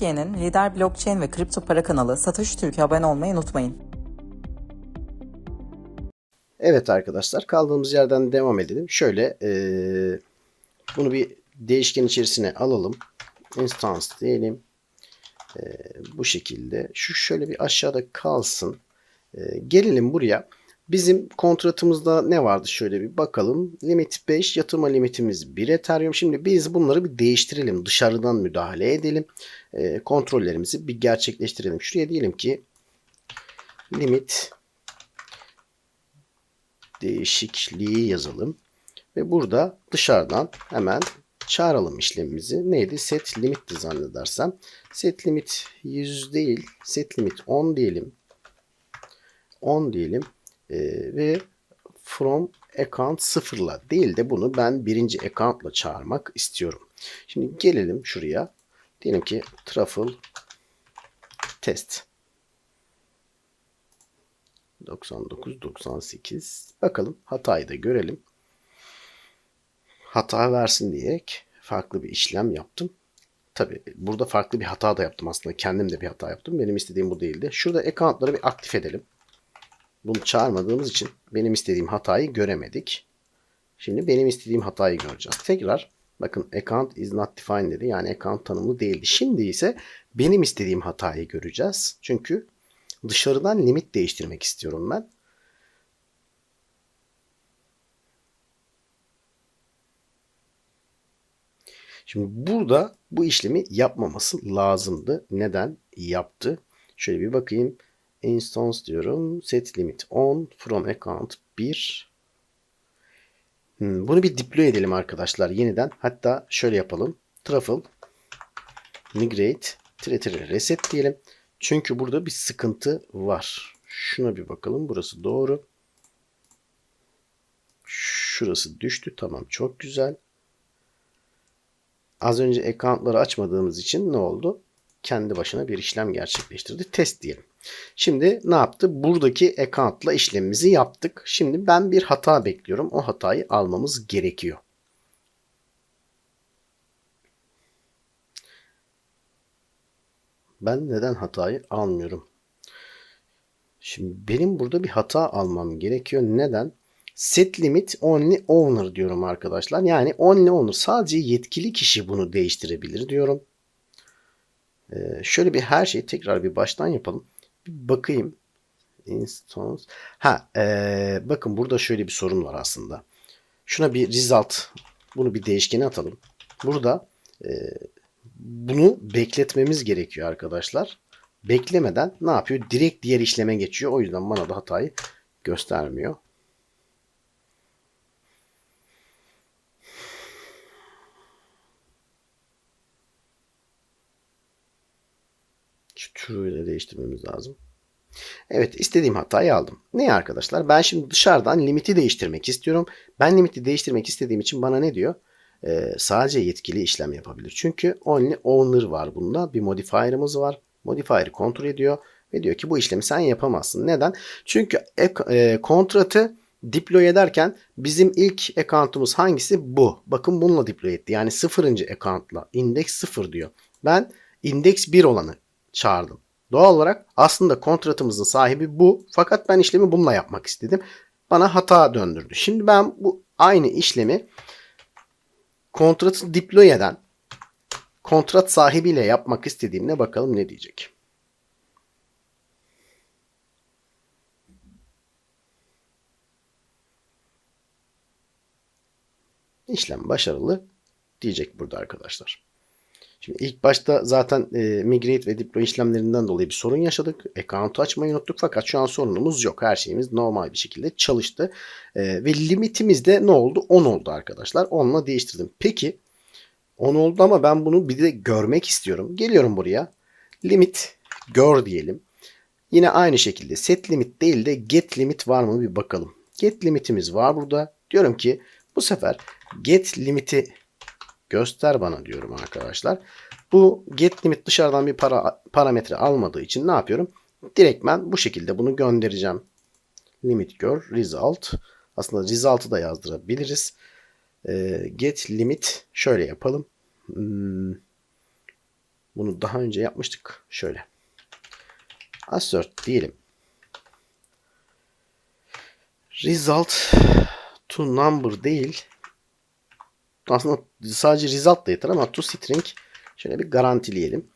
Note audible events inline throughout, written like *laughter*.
Türkiye'nin lider blockchain ve kripto para kanalı Satoshi Türk'e abone olmayı unutmayın. Evet arkadaşlar kaldığımız yerden devam edelim. Şöyle eee, bunu bir değişken içerisine alalım. Instance diyelim. Eee, bu şekilde. Şu şöyle bir aşağıda kalsın. Eee, gelelim buraya. Bizim kontratımızda ne vardı şöyle bir bakalım. Limit 5, yatırma limitimiz 1 Ethereum. Şimdi biz bunları bir değiştirelim. Dışarıdan müdahale edelim. Eee, kontrollerimizi bir gerçekleştirelim. Şuraya diyelim ki limit değişikliği yazalım. Ve burada dışarıdan hemen çağıralım işlemimizi. Neydi? Set limitti zannedersem. Set limit 100 değil. Set limit 10 diyelim. 10 diyelim. Ee, ve from account sıfırla değil de bunu ben birinci accountla çağırmak istiyorum. Şimdi gelelim şuraya. Diyelim ki truffle test. 99 98 bakalım hatayı da görelim. Hata versin diyerek farklı bir işlem yaptım. Tabi burada farklı bir hata da yaptım aslında. Kendim de bir hata yaptım. Benim istediğim bu değildi. Şurada account'ları bir aktif edelim. Bunu çağırmadığımız için benim istediğim hatayı göremedik. Şimdi benim istediğim hatayı göreceğiz. Tekrar bakın account is not defined dedi. Yani account tanımlı değildi. Şimdi ise benim istediğim hatayı göreceğiz. Çünkü dışarıdan limit değiştirmek istiyorum ben. Şimdi burada bu işlemi yapmaması lazımdı. Neden yaptı? Şöyle bir bakayım. Instance diyorum. Set limit 10 from account 1. Hmm, bunu bir deploy edelim arkadaşlar yeniden. Hatta şöyle yapalım. Truffle migrate tire reset diyelim. Çünkü burada bir sıkıntı var. Şuna bir bakalım. Burası doğru. Şurası düştü. Tamam çok güzel. Az önce account'ları açmadığımız için ne oldu? Kendi başına bir işlem gerçekleştirdi. Test diyelim. Şimdi ne yaptı? Buradaki account'la işlemimizi yaptık. Şimdi ben bir hata bekliyorum. O hatayı almamız gerekiyor. Ben neden hatayı almıyorum? Şimdi benim burada bir hata almam gerekiyor. Neden? Set limit only owner diyorum arkadaşlar. Yani only owner sadece yetkili kişi bunu değiştirebilir diyorum. Ee, şöyle bir her şeyi tekrar bir baştan yapalım. Bir bakayım. Instance. Ha, ee, bakın burada şöyle bir sorun var aslında. Şuna bir result. Bunu bir değişkene atalım. Burada ee, bunu bekletmemiz gerekiyor arkadaşlar. Beklemeden ne yapıyor? Direkt diğer işleme geçiyor. O yüzden bana da hatayı göstermiyor. Türü de değiştirmemiz lazım. Evet istediğim hatayı aldım. Ne arkadaşlar? Ben şimdi dışarıdan limiti değiştirmek istiyorum. Ben limiti değiştirmek istediğim için bana ne diyor? Ee, sadece yetkili işlem yapabilir. Çünkü only owner var bunda. Bir modifier'ımız var. Modifier'ı kontrol ediyor ve diyor ki bu işlemi sen yapamazsın. Neden? Çünkü e, e, kontratı deploy ederken bizim ilk account'umuz hangisi? Bu. Bakın bununla deploy etti. Yani sıfırıncı account'la. index sıfır diyor. Ben index 1 olanı çağırdım. Doğal olarak aslında kontratımızın sahibi bu. Fakat ben işlemi bununla yapmak istedim. Bana hata döndürdü. Şimdi ben bu aynı işlemi kontratı deploy eden kontrat sahibiyle yapmak istediğimde bakalım ne diyecek. İşlem başarılı diyecek burada arkadaşlar. Şimdi ilk başta zaten e, migrate ve deploy işlemlerinden dolayı bir sorun yaşadık. Account'u açmayı unuttuk fakat şu an sorunumuz yok. Her şeyimiz normal bir şekilde çalıştı. E, ve limitimiz de ne oldu? 10 oldu arkadaşlar. 10'la değiştirdim. Peki 10 oldu ama ben bunu bir de görmek istiyorum. Geliyorum buraya. Limit gör diyelim. Yine aynı şekilde set limit değil de get limit var mı bir bakalım. Get limitimiz var burada. Diyorum ki bu sefer get limiti göster bana diyorum arkadaşlar. Bu get limit dışarıdan bir para, parametre almadığı için ne yapıyorum? Direktmen bu şekilde bunu göndereceğim. Limit gör result. Aslında result'ı da yazdırabiliriz. Ee, get limit şöyle yapalım. Hmm. Bunu daha önce yapmıştık. Şöyle. Assert diyelim. Result to number değil. Aslında sadece result da yeter ama to string şöyle bir garantileyelim.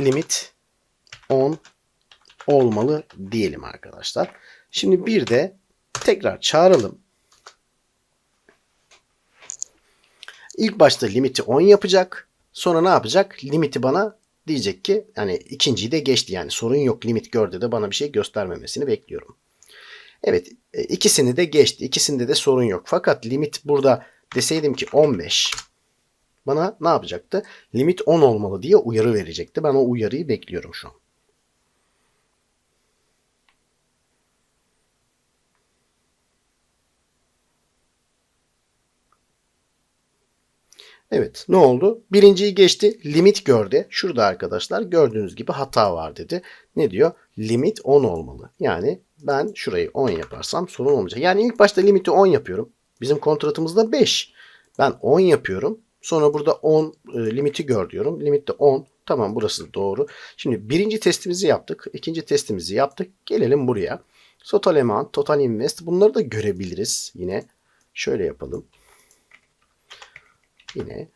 Limit 10 olmalı diyelim arkadaşlar. Şimdi bir de tekrar çağıralım. İlk başta limiti 10 yapacak. Sonra ne yapacak? Limiti bana diyecek ki yani ikinciyi de geçti yani sorun yok limit gördü de bana bir şey göstermemesini bekliyorum. Evet e, ikisini de geçti. İkisinde de sorun yok. Fakat limit burada deseydim ki 15 bana ne yapacaktı? Limit 10 olmalı diye uyarı verecekti. Ben o uyarıyı bekliyorum şu an. Evet ne oldu? Birinciyi geçti. Limit gördü. Şurada arkadaşlar gördüğünüz gibi hata var dedi. Ne diyor? Limit 10 olmalı. Yani ben şurayı 10 yaparsam sorun olmayacak. Yani ilk başta limiti 10 yapıyorum. Bizim kontratımızda 5. Ben 10 yapıyorum. Sonra burada 10 e, limiti gör diyorum. Limit de 10. Tamam burası doğru. Şimdi birinci testimizi yaptık. ikinci testimizi yaptık. Gelelim buraya. Total amount, total invest bunları da görebiliriz. Yine şöyle yapalım. Yine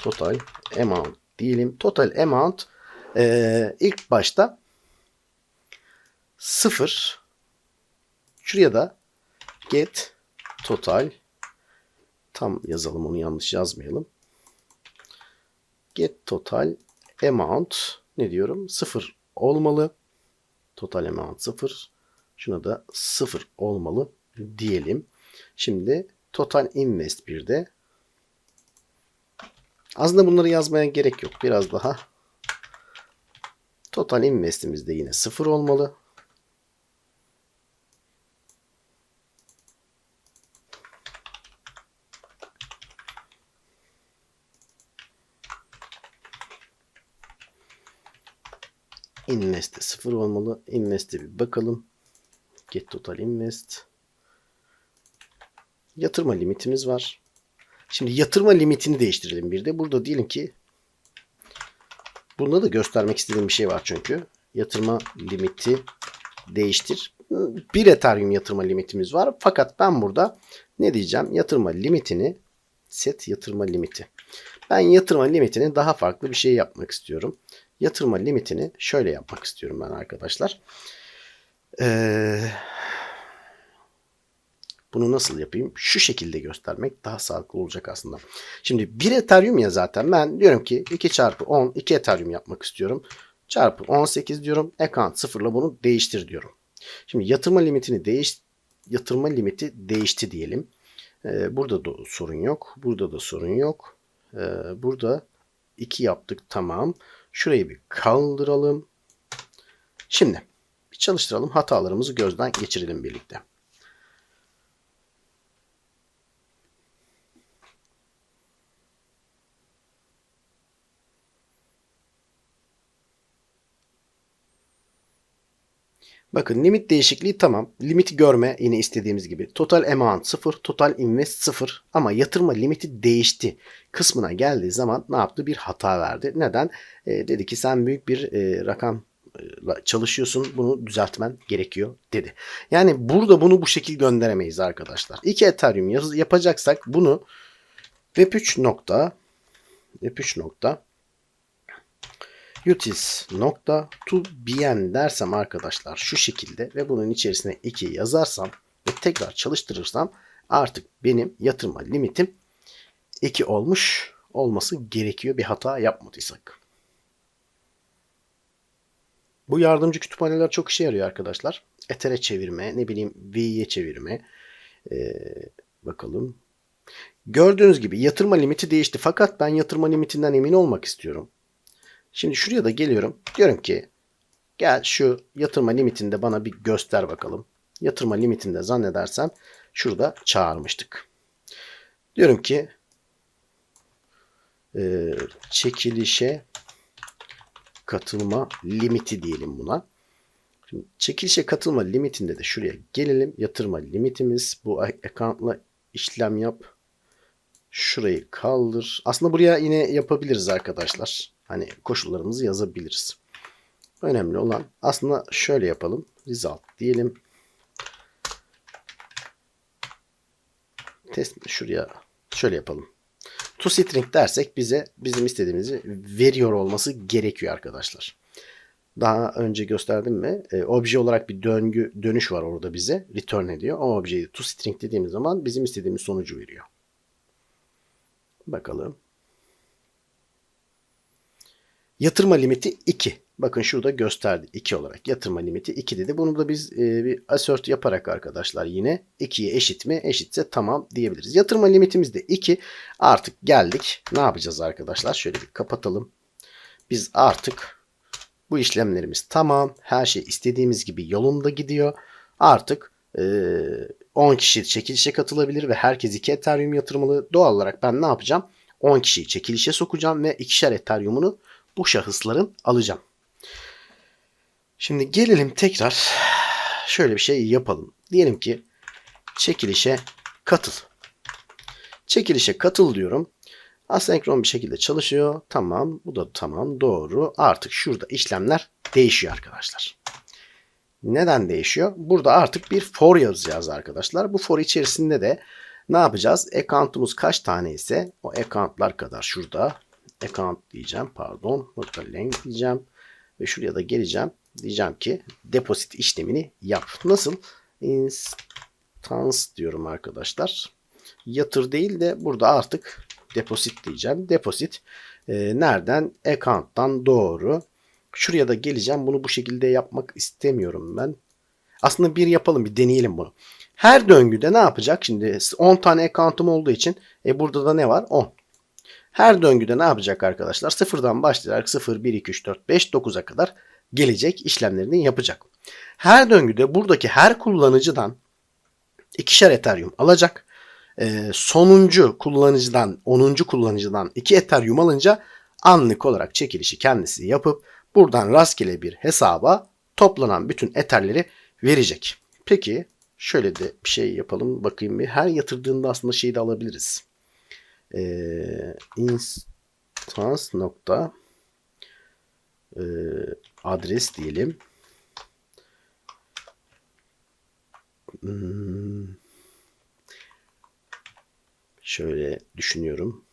total amount diyelim. Total amount e, ilk başta 0 şuraya da get total tam yazalım onu yanlış yazmayalım. Get total amount ne diyorum? 0 olmalı. Total amount 0. Şuna da 0 olmalı diyelim. Şimdi total invest bir de. Aslında bunları yazmaya gerek yok. Biraz daha total investimiz de yine 0 olmalı. Invest'e 0 olmalı. Invest'e bir bakalım. Get total invest. Yatırma limitimiz var. Şimdi yatırma limitini değiştirelim bir de. Burada diyelim ki bunda da göstermek istediğim bir şey var çünkü. Yatırma limiti değiştir. Bir Ethereum yatırma limitimiz var. Fakat ben burada ne diyeceğim? Yatırma limitini set yatırma limiti. Ben yatırma limitini daha farklı bir şey yapmak istiyorum. Yatırma limitini şöyle yapmak istiyorum ben arkadaşlar. Ee, bunu nasıl yapayım? Şu şekilde göstermek daha sağlıklı olacak aslında. Şimdi 1 Ethereum ya zaten ben diyorum ki 2 çarpı 10 2 Ethereum yapmak istiyorum. Çarpı 18 diyorum. Account sıfırla bunu değiştir diyorum. Şimdi yatırma limitini değiş yatırma limiti değişti diyelim. Ee, burada da sorun yok. Burada da sorun yok. Ee, burada 2 yaptık tamam. Şurayı bir kaldıralım. Şimdi bir çalıştıralım. Hatalarımızı gözden geçirelim birlikte. Bakın limit değişikliği tamam. Limiti görme yine istediğimiz gibi. Total amount 0, total invest 0 ama yatırma limiti değişti. Kısmına geldiği zaman ne yaptı? Bir hata verdi. Neden? E, dedi ki sen büyük bir e, rakam çalışıyorsun bunu düzeltmen gerekiyor dedi. Yani burada bunu bu şekil gönderemeyiz arkadaşlar. 2 Ethereum yapacaksak bunu Web3 nokta Web3 nokta utis nokta to bn dersem arkadaşlar şu şekilde ve bunun içerisine 2 yazarsam ve tekrar çalıştırırsam artık benim yatırma limitim 2 olmuş olması gerekiyor bir hata yapmadıysak. Bu yardımcı kütüphaneler çok işe yarıyor arkadaşlar. Ether'e çevirme, ne bileyim V'ye çevirme. Ee, bakalım. Gördüğünüz gibi yatırma limiti değişti. Fakat ben yatırma limitinden emin olmak istiyorum. Şimdi şuraya da geliyorum. Diyorum ki gel şu yatırma limitinde bana bir göster bakalım. Yatırma limitinde zannedersem şurada çağırmıştık. Diyorum ki e, çekilişe katılma limiti diyelim buna. Şimdi çekilişe katılma limitinde de şuraya gelelim. Yatırma limitimiz bu account'la işlem yap. Şurayı kaldır. Aslında buraya yine yapabiliriz arkadaşlar. Hani koşullarımızı yazabiliriz. Önemli olan aslında şöyle yapalım. Result diyelim. Test şuraya şöyle yapalım. To string dersek bize bizim istediğimizi veriyor olması gerekiyor arkadaşlar. Daha önce gösterdim mi? E, obje olarak bir döngü dönüş var orada bize. Return ediyor. O objeyi to string dediğimiz zaman bizim istediğimiz sonucu veriyor. Bakalım. Yatırma limiti 2. Bakın şurada gösterdi 2 olarak. Yatırma limiti 2 dedi. Bunu da biz e, bir assert yaparak arkadaşlar yine 2'ye eşit mi? Eşitse tamam diyebiliriz. Yatırma limitimiz de 2. Artık geldik. Ne yapacağız arkadaşlar? Şöyle bir kapatalım. Biz artık bu işlemlerimiz tamam. Her şey istediğimiz gibi yolunda gidiyor. Artık e, 10 kişi çekilişe katılabilir ve herkes 2 Ethereum yatırmalı. Doğal olarak ben ne yapacağım? 10 kişiyi çekilişe sokacağım ve ikişer Ethereum'unu bu şahısların alacağım. Şimdi gelelim tekrar şöyle bir şey yapalım. Diyelim ki çekilişe katıl. Çekilişe katıl diyorum. Asenkron bir şekilde çalışıyor. Tamam. Bu da tamam. Doğru. Artık şurada işlemler değişiyor arkadaşlar. Neden değişiyor? Burada artık bir for yazacağız arkadaşlar. Bu for içerisinde de ne yapacağız? Account'umuz kaç tane ise o account'lar kadar şurada account diyeceğim. Pardon. Burada length diyeceğim. Ve şuraya da geleceğim. Diyeceğim ki deposit işlemini yap. Nasıl? Instance diyorum arkadaşlar. Yatır değil de burada artık deposit diyeceğim. Deposit e, nereden? Account'tan doğru. Şuraya da geleceğim. Bunu bu şekilde yapmak istemiyorum ben. Aslında bir yapalım bir deneyelim bunu. Her döngüde ne yapacak? Şimdi 10 tane account'um olduğu için e, burada da ne var? 10. Her döngüde ne yapacak arkadaşlar? Sıfırdan başlayarak 0, 1, 2, 3, 4, 5, 9'a kadar gelecek işlemlerini yapacak. Her döngüde buradaki her kullanıcıdan ikişer Ethereum alacak. Ee, sonuncu kullanıcıdan, 10. kullanıcıdan 2 Ethereum alınca anlık olarak çekilişi kendisi yapıp buradan rastgele bir hesaba toplanan bütün Ether'leri verecek. Peki şöyle de bir şey yapalım bakayım bir. Her yatırdığında aslında şeyi de alabiliriz. Ee, instance nokta e, adres diyelim. Hmm. Şöyle düşünüyorum.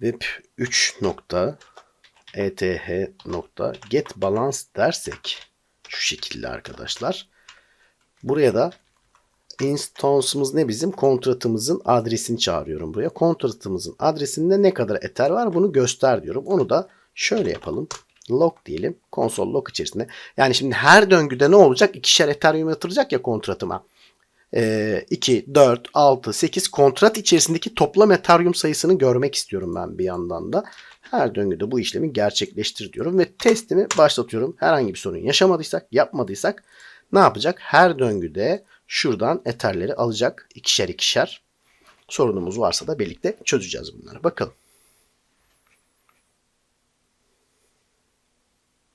Web 3 nokta eth nokta get balance dersek şu şekilde arkadaşlar. Buraya da instance'ımız ne bizim? Kontratımızın adresini çağırıyorum buraya. Kontratımızın adresinde ne kadar ether var bunu göster diyorum. Onu da şöyle yapalım. Log diyelim. Konsol log içerisinde. Yani şimdi her döngüde ne olacak? İkişer Ethereum yatıracak ya kontratıma. Ee, 2, 4, 6, 8 kontrat içerisindeki toplam Ethereum sayısını görmek istiyorum ben bir yandan da. Her döngüde bu işlemi gerçekleştir diyorum ve testimi başlatıyorum. Herhangi bir sorun yaşamadıysak, yapmadıysak ne yapacak? Her döngüde şuradan Ether'leri alacak ikişer ikişer. Sorunumuz varsa da birlikte çözeceğiz bunları. Bakalım.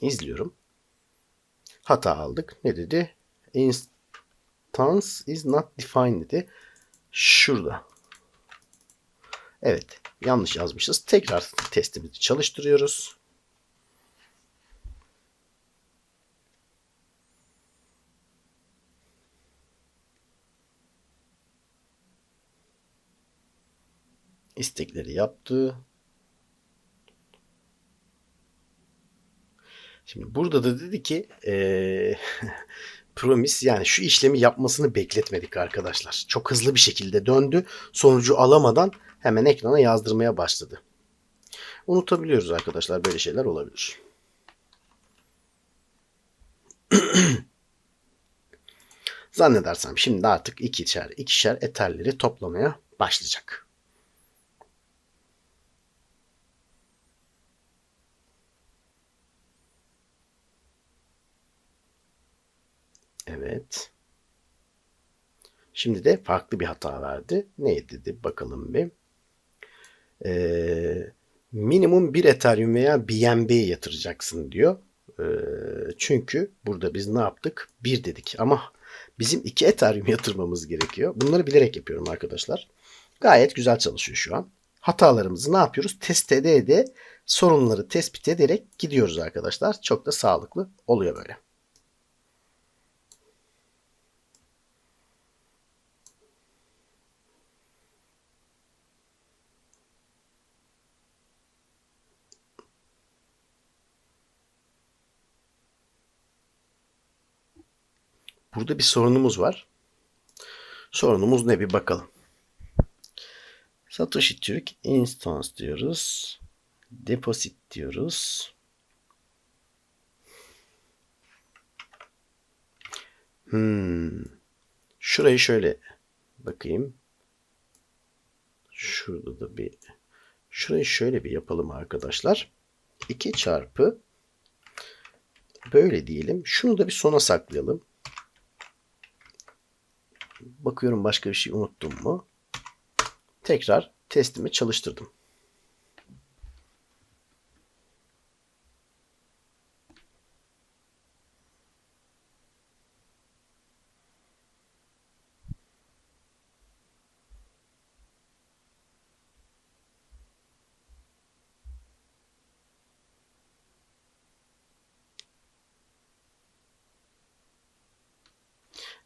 İzliyorum. Hata aldık. Ne dedi? Instance is not defined dedi. Şurada. Evet. Yanlış yazmışız. Tekrar testimizi çalıştırıyoruz. İstekleri yaptı. Şimdi burada da dedi ki ee, *laughs* Promise yani şu işlemi yapmasını bekletmedik arkadaşlar. Çok hızlı bir şekilde döndü. Sonucu alamadan hemen ekrana yazdırmaya başladı. Unutabiliyoruz arkadaşlar böyle şeyler olabilir. *clears throat* Zannedersem şimdi artık ikişer ikişer eterleri toplamaya başlayacak. Evet. Şimdi de farklı bir hata verdi. Ne dedi bakalım bir. Ee, minimum bir Ethereum veya BNB yatıracaksın diyor. Ee, çünkü burada biz ne yaptık? Bir dedik ama bizim iki Ethereum *laughs* yatırmamız gerekiyor. Bunları bilerek yapıyorum arkadaşlar. Gayet güzel çalışıyor şu an. Hatalarımızı ne yapıyoruz? Test ede ede sorunları tespit ederek gidiyoruz arkadaşlar. Çok da sağlıklı oluyor böyle. Burada bir sorunumuz var. Sorunumuz ne bir bakalım. Satoshi Türk instance diyoruz. Deposit diyoruz. Hmm. Şurayı şöyle bakayım. Şurada da bir şurayı şöyle bir yapalım arkadaşlar. 2 çarpı böyle diyelim. Şunu da bir sona saklayalım. Bakıyorum başka bir şey unuttum mu? Tekrar testimi çalıştırdım.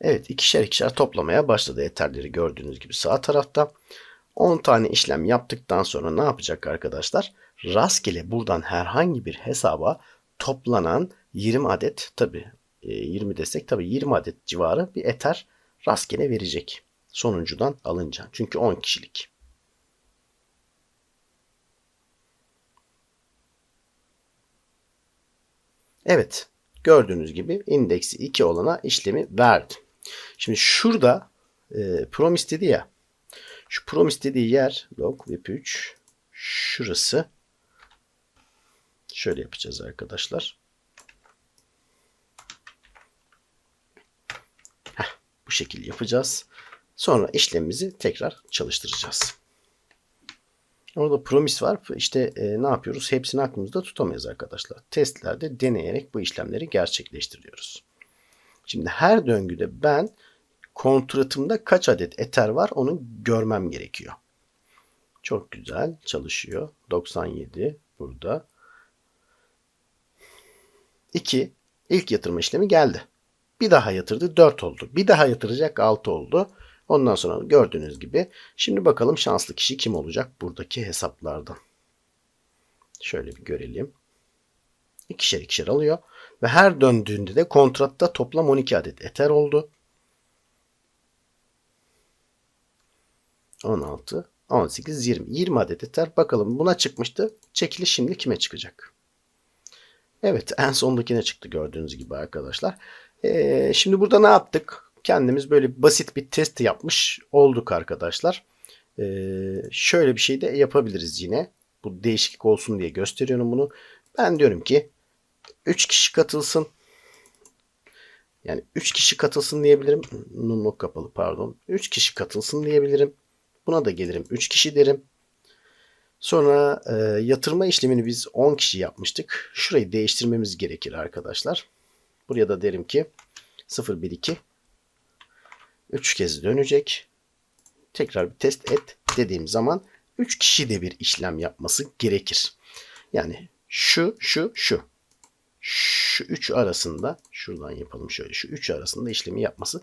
Evet ikişer ikişer toplamaya başladı eterleri gördüğünüz gibi sağ tarafta. 10 tane işlem yaptıktan sonra ne yapacak arkadaşlar? Rastgele buradan herhangi bir hesaba toplanan 20 adet tabi 20 desek tabi 20 adet civarı bir eter rastgele verecek. Sonuncudan alınca. Çünkü 10 kişilik. Evet. Gördüğünüz gibi indeksi 2 olana işlemi verdi. Şimdi şurada e, promise dedi ya. Şu promise dediği yer log web 3 şurası. Şöyle yapacağız arkadaşlar. Heh, bu şekilde yapacağız. Sonra işlemimizi tekrar çalıştıracağız. Orada promise var. İşte e, ne yapıyoruz? Hepsini aklımızda tutamayız arkadaşlar. Testlerde deneyerek bu işlemleri gerçekleştiriyoruz. Şimdi her döngüde ben kontratımda kaç adet eter var onu görmem gerekiyor. Çok güzel çalışıyor. 97 burada. 2. İlk yatırma işlemi geldi. Bir daha yatırdı 4 oldu. Bir daha yatıracak 6 oldu. Ondan sonra gördüğünüz gibi. Şimdi bakalım şanslı kişi kim olacak buradaki hesaplardan. Şöyle bir görelim. İkişer ikişer alıyor. Ve her döndüğünde de kontratta toplam 12 adet eter oldu. 16, 18, 20. 20 adet eter. Bakalım buna çıkmıştı. Çekiliş şimdi kime çıkacak? Evet en sondakine çıktı gördüğünüz gibi arkadaşlar. Ee, şimdi burada ne yaptık? Kendimiz böyle basit bir test yapmış olduk arkadaşlar. Ee, şöyle bir şey de yapabiliriz yine. Bu değişiklik olsun diye gösteriyorum bunu. Ben diyorum ki 3 kişi katılsın. Yani 3 kişi katılsın diyebilirim. Nunluk kapalı pardon. 3 kişi katılsın diyebilirim. Buna da gelirim 3 kişi derim. Sonra e, yatırma işlemini biz 10 kişi yapmıştık. Şurayı değiştirmemiz gerekir arkadaşlar. Buraya da derim ki 0 1 2 3 kez dönecek. Tekrar bir test et dediğim zaman 3 kişi de bir işlem yapması gerekir. Yani şu şu şu şu üç arasında şuradan yapalım şöyle şu üç arasında işlemi yapması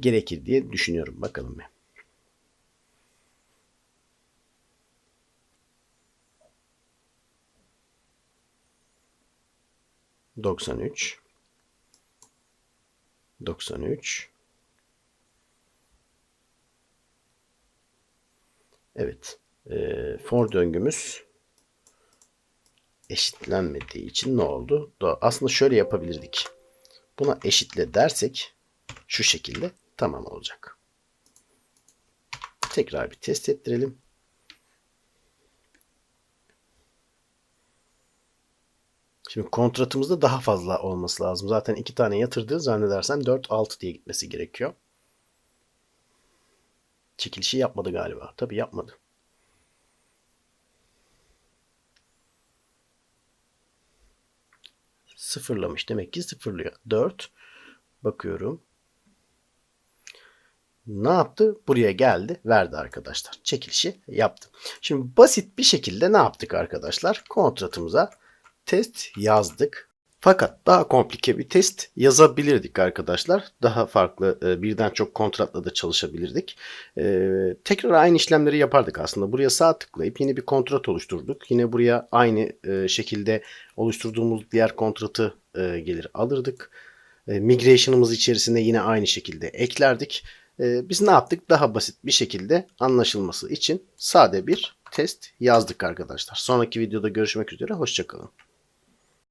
gerekir diye düşünüyorum. Bakalım bir. Doksan üç. Doksan üç. Evet. E, for döngümüz eşitlenmediği için ne oldu? Aslında şöyle yapabilirdik. Buna eşitle dersek şu şekilde tamam olacak. Tekrar bir test ettirelim. Şimdi kontratımızda daha fazla olması lazım. Zaten iki tane yatırdığı zannedersem 4-6 diye gitmesi gerekiyor. Çekilişi yapmadı galiba. Tabii yapmadı. Sıfırlamış. Demek ki sıfırlıyor. 4. Bakıyorum. ne yaptı? Buraya geldi, verdi arkadaşlar. Çekilişi yaptı. Şimdi basit bir şekilde ne yaptık arkadaşlar? Kontratımıza test yazdık. Fakat daha komplike bir test yazabilirdik arkadaşlar. Daha farklı e, birden çok kontratla da çalışabilirdik. E, tekrar aynı işlemleri yapardık aslında. Buraya sağ tıklayıp yeni bir kontrat oluşturduk. Yine buraya aynı e, şekilde oluşturduğumuz diğer kontratı gelir alırdık. Migration'ımız içerisine yine aynı şekilde eklerdik. Biz ne yaptık? Daha basit bir şekilde anlaşılması için sade bir test yazdık arkadaşlar. Sonraki videoda görüşmek üzere. Hoşçakalın.